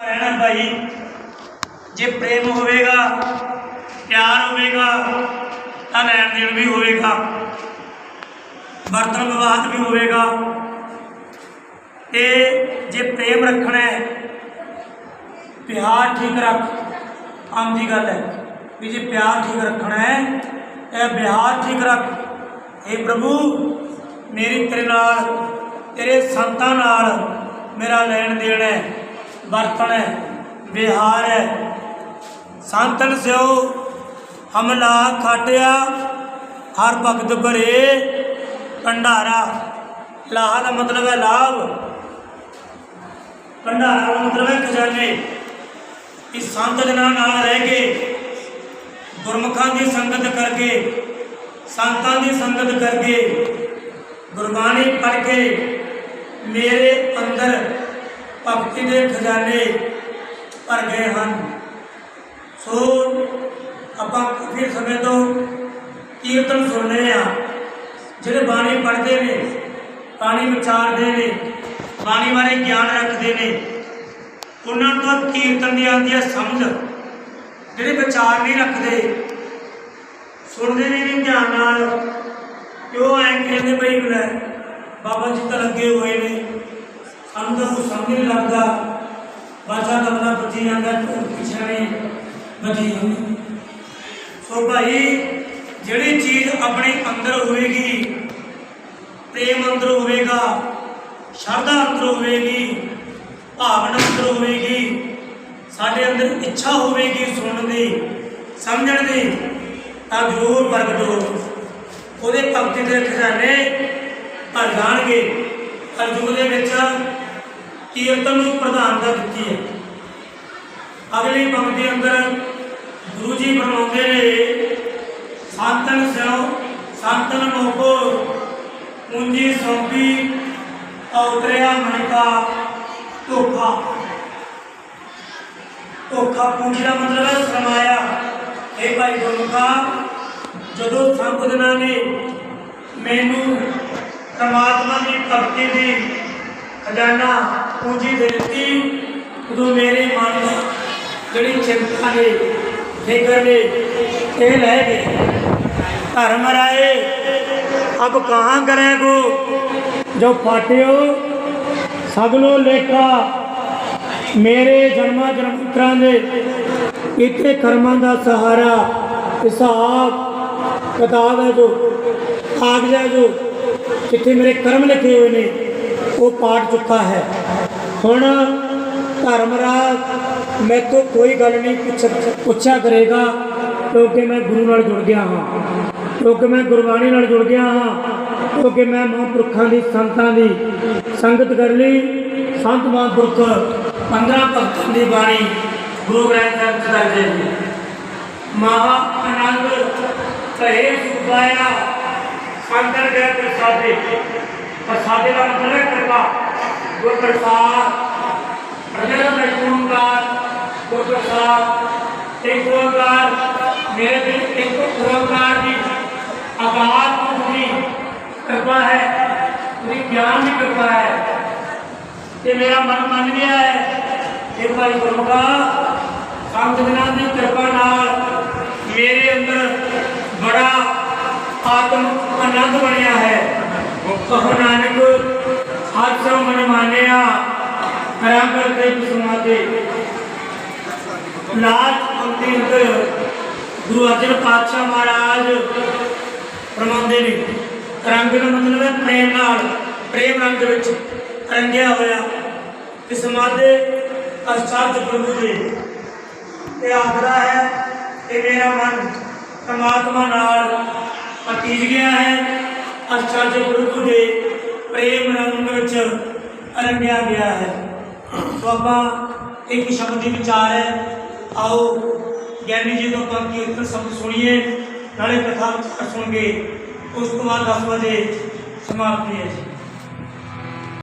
ਰਹਿਣਾ ਭਾਈ। ਜੇ ਪ੍ਰੇਮ ਹੋਵੇਗਾ, ਪਿਆਰ ਹੋਵੇਗਾ, ਤਾਂ ਲੈਣ ਦੇਣ ਵੀ ਹੋਵੇਗਾ। ਵਰਤਨ ਵਿਵਾਦ ਵੀ ਹੋਵੇਗਾ। ਤੇ ਜੇ ਪ੍ਰੇਮ ਰੱਖਣਾ ਹੈ, ਪਿਆਰ ਠੀਕ ਰੱਖ। ਆਮ ਦੀ ਗੱਲ ਹੈ ਵੀ ਜੇ ਪਿਆਰ ਠੀਕ ਰੱਖਣਾ ਹੈ, ਇਹ ਵਿਹਾਰ ਠੀਕ ਰੱਖ। ਇਹ ਪ੍ਰਭੂ, ਮੇਰੀ ਤੇਰੇ ਨਾਲ, ਤੇਰੇ ਸੰਤਾਂ ਨਾਲ ਮੇਰਾ ਲੈਣ ਦੇਣ ਹੈ। ਵਰਤਣ ਹੈ, ਵਿਹਾਰ ਹੈ। ਸੰਤਨ ਸਿਓ, ਹਮਲਾ ਖਾਟਿਆ, ਹਰ ਭਗਤ ਭਰੇ ਭੰਡਾਰਾ। ਲਾਹ ਦਾ ਮਤਲਬ ਹੈ ਲਾਭ। ਭੰਡਾਰਾ ਦਾ ਮਤਲਬ ਹੈ ਖਜ਼ਾਨੇ। ਇਸ ਸੰਤ ਜਨਾਂ ਨਾਲ ਰਹਿ ਕੇ, ਗੁਰਮੁਖਾਂ ਦੀ ਸੰਗਤ ਕਰਕੇ, ਸੰਤਾਂ ਦੀ ਸੰਗਤ ਕਰਕੇ, ਗੁਰਬਾਣੀ ਪੜ੍ਹ ਕੇ, ਮੇਰੇ ਅੰਦਰ ਭਗਤੀ ਦੇ ਖਜ਼ਾਨੇ ਭਰ ਗਏ ਹਨ। ਸੋ ਆਪਾਂ ਕਾਫੀ ਸਮੇਂ ਤੋਂ ਕੀਰਤਨ ਸੁਣਨੇ ਆ ਜਿਹੜੇ ਬਾਣੀ ਪੜ੍ਹਦੇ ਨੇ, ਬਾਣੀ ਵਿਚਾਰਦੇ ਨੇ, ਬਾਣੀ ਬਾਰੇ ਗਿਆਨ ਰੱਖਦੇ ਨੇ, ਉਹਨਾਂ ਤੋਂ ਕੀਰਤਨ ਦੀ ਆਉਂਦੀ ਹੈ ਸਮਝ। ਜਿਹੜੇ ਵਿਚਾਰ ਨਹੀਂ ਰੱਖਦੇ, ਸੁਣਦੇ ਵੀ ਨਹੀਂ ਧਿਆਨ ਨਾਲ। ਕਿਉਂ ਐਂ ਕਹਿੰਦੇ ਬਈ ਬਾਬਾ ਜੀ ਤਾਂ ਲੱਗੇ ਹੋਏ ਨੇ। ਸਾਨੂੰ ਤਾਂ ਕੁਛ ਸਮਝ ਨਹੀਂ ਲੱਗਦਾ। ਬਾਜਾ ਕਮਲਾ ਬੱਜੀ ਜਾਂਦਾ ਪਿੱਛੇ ਨੇ ਬੱਜੀ ਸੋ ਭਾਈ, ਜਿਹੜੀ ਚੀਜ਼ ਆਪਣੇ ਅੰਦਰ ਹੋਵੇਗੀ, ਪ੍ਰੇਮ ਅੰਦਰ ਹੋਵੇਗਾ, ਸ਼ਰਧਾ ਅੰਦਰ ਹੋਵੇਗੀ, ਭਾਵਨਾ ਅੰਦਰ ਹੋਵੇਗੀ, ਸਾਡੇ ਅੰਦਰ ਇੱਛਾ ਹੋਵੇਗੀ ਸੁਣਨ ਦੀ, ਸਮਝਣ ਦੀ, ਤਾਂ ਜ਼ਰੂਰ ਪ੍ਰਗਟ ਹੋ। ਉਹਦੇ ਭਗਤੀ ਦੇ ਖਜ਼ਾਨੇ ਭਰ ਜਾਣਗੇ। ਕਲਯੁਗ ਦੇ ਵਿੱਚ ਕੀਰਤਨ ਨੂੰ ਪ੍ਰਧਾਨਤਾ ਦਿੱਤੀ ਹੈ। ਅਗਲੀ ਪੰਕਤੀ ਅੰਦਰ ਗੁਰੂ ਜੀ ਫਰਮਾਉਂਦੇ ਨੇ, ਸੰਤਨ ਸਿਓ, ਸੰਤਨ ਮੋਕੋ, ਪੂੰਜੀ ਸੌਂਪੀ, ਔਤਰਿਆ ਮਨ ਕਾ ਧੋਖਾ। ਧੋਖਾ ਪੂੰਜੀ ਦਾ ਮਤਲਬ ਹੈ ਸਰਮਾਇਆ। ਇਹ ਭਾਈ ਗੁਰਮੁਖਾ, ਜਦੋਂ ਸੰਪਦਨਾ ਨੇ ਮੈਨੂੰ ਪਰਮਾਤਮਾ ਦੀ ਭਗਤੀ ਦੀ ਖਜ਼ਾਨਾ ਪੂੰਜੀ ਦੇ ਦਿੱਤੀ। ਉਦੋਂ ਮੇਰੇ ਮਨ ਜਿਹੜੀ ਚਿੰਤਾ ਨੇ, ਫਿਕਰ ਨੇ, ਇਹ ਲੈ ਗਏ। ਧਰਮ ਰਾਏ, ਅਬ ਕਹਾਂ ਕਰੇਗੋ ਜੋ ਫਾਟਿਓ, ਸਗਲੋ ਲੇਖਾ, ਮੇਰੇ ਜਨਮਾਂ ਜਨਮਾਂਤਰਾਂ ਦੇ, ਇੱਥੇ ਕਰਮਾਂ ਦਾ ਸਹਾਰਾ, ਹਿਸਾਬ, ਕਿਤਾਬ ਹੈ ਜੋ, ਕਾਗਜ਼ ਹੈ ਜੋ ਕਿੱਥੇ ਮੇਰੇ ਕਰਮ ਲਿਖੇ ਹੋਏ ਨੇ। ਉਹ ਪਾਟ ਚੁੱਕਾ ਹੈ। ਹੁਣ ਧਰਮਰਾਜ ਮੈਥੋਂ ਕੋਈ ਗੱਲ ਨਹੀਂ ਪੁੱਛਿਆ ਕਰੇਗਾ, ਕਿਉਂਕਿ ਮੈਂ ਗੁਰੂ ਨਾਲ ਜੁੜ ਗਿਆ ਹਾਂ। ਕਿਉਂਕਿ ਮੈਂ ਗੁਰਬਾਣੀ ਨਾਲ ਜੁੜ ਗਿਆ ਹਾਂ। ਕਿਉਂਕਿ ਮੈਂ ਮਹਾਂਪੁਰਖਾਂ ਦੀ, ਸੰਤਾਂ ਦੀ ਸੰਗਤ ਕਰ ਲਈ। ਸੰਤ ਮਹਾਂਪੁਰਖ 15 ਭਗਤਾਂ ਦੀ ਬਾਣੀ ਗੁਰੂ ਗ੍ਰੰਥ ਸਾਹਿਬ ਚ ਦਰਜ ਹੈ ਮਹਾ ਆਨੰਦ ਭਏ ਸੁਖਾਇਆ ਸੰਤਨ ਗਏ ਪ੍ਰਸਾਦੇ। ਪ੍ਰਸਾਦੇ ਦਾ ਮਤਲਬ ਹੈ ਕਿਰਪਾ ਗੁਰ ਪ੍ਰਸਾਦ ਪ੍ਰਜਾ ਦਾ ਗੁਰ ਪ੍ਰਸਾਦ, ਇੱਕ ਓੰਕਾਰ ਮੇਰੇ ਦਿਲ ਇੱਕ ਓੰਕਾਰ ਦੀ ਆਗਾਤ ਪੂਰੀ ਕਿਰਪਾ ਹੈ ਉਹਦੀ ਗਿਆਨ ਦੀ ਕਿਰਪਾ ਹੈ। ਤੇ ਮੇਰਾ ਮਨ ਮੰਨ ਗਿਆ ਹੈ ਕਿ ਭਾਈ ਗੁਰਮੁਖਾ ਸੰਤ ਜਨਾਂ ਦੀ ਕਿਰਪਾ ਨਾਲ ਮੇਰੇ ਅੰਦਰ ਬੜਾ ਆਤਮ ਆਨੰਦ ਬਣਿਆ ਹੈ। ਕਹੋ ਨਾਨਕ, ਹਰ ਸੋ ਮਨ ਮਾਨਿਆ ਕਰਾਂ ਕਰਦੇ ਸਮਾਦੇ ਲਾਜ ਪੰਕਤੀ ਅੰਦਰ, ਗੁਰੂ ਅਰਜਨ ਪਾਤਸ਼ਾਹ ਮਹਾਰਾਜ ਫਰਮਾਉਂਦੇ ਨੇ, ਰੰਗ ਦਾ ਮਤਲਬ ਹੈ ਪ੍ਰੇਮ ਨਾਲ, ਪ੍ਰੇਮ ਰੰਗ ਵਿੱਚ ਰੰਗਿਆ ਹੋਇਆ। ਇਸ ਮਾਦੇ ਅਸ਼ਾਦ ਪ੍ਰਭੂ ਦੇ। ਇਹ ਆਖਦਾ ਹੈ ਕਿ ਮੇਰਾ ਮਨ ਪਰਮਾਤਮਾ ਨਾਲ ਪਤੀਜ ਗਿਆ ਹੈ ਅਸ਼ਾਦ ਗੁਰੂ ਦੇ ਪ੍ਰੇਮ ਰੰਗ ਵਿੱਚ ਰੰਗਿਆ ਗਿਆ ਹੈ। ਸੋ ਆਪਾਂ ਇੱਕ ਸ਼ਬਦ ਦੀ ਵਿਚਾਰ ਹੈ। ਆਓ, ਗਿਆਨੀ ਜੀ ਤੋਂ ਆਪਾਂ ਕੀਰਤਨ ਸ਼ਬਦ ਸੁਣੀਏ, ਨਾਲੇ ਕਥਾ ਵਿਚਾਰ ਸੁਣ ਕੇ ਉਸ ਤੋਂ ਬਾਅਦ 10 ਵਜੇ ਸਮਾਪਤੀ ਹੈ ਜੀ।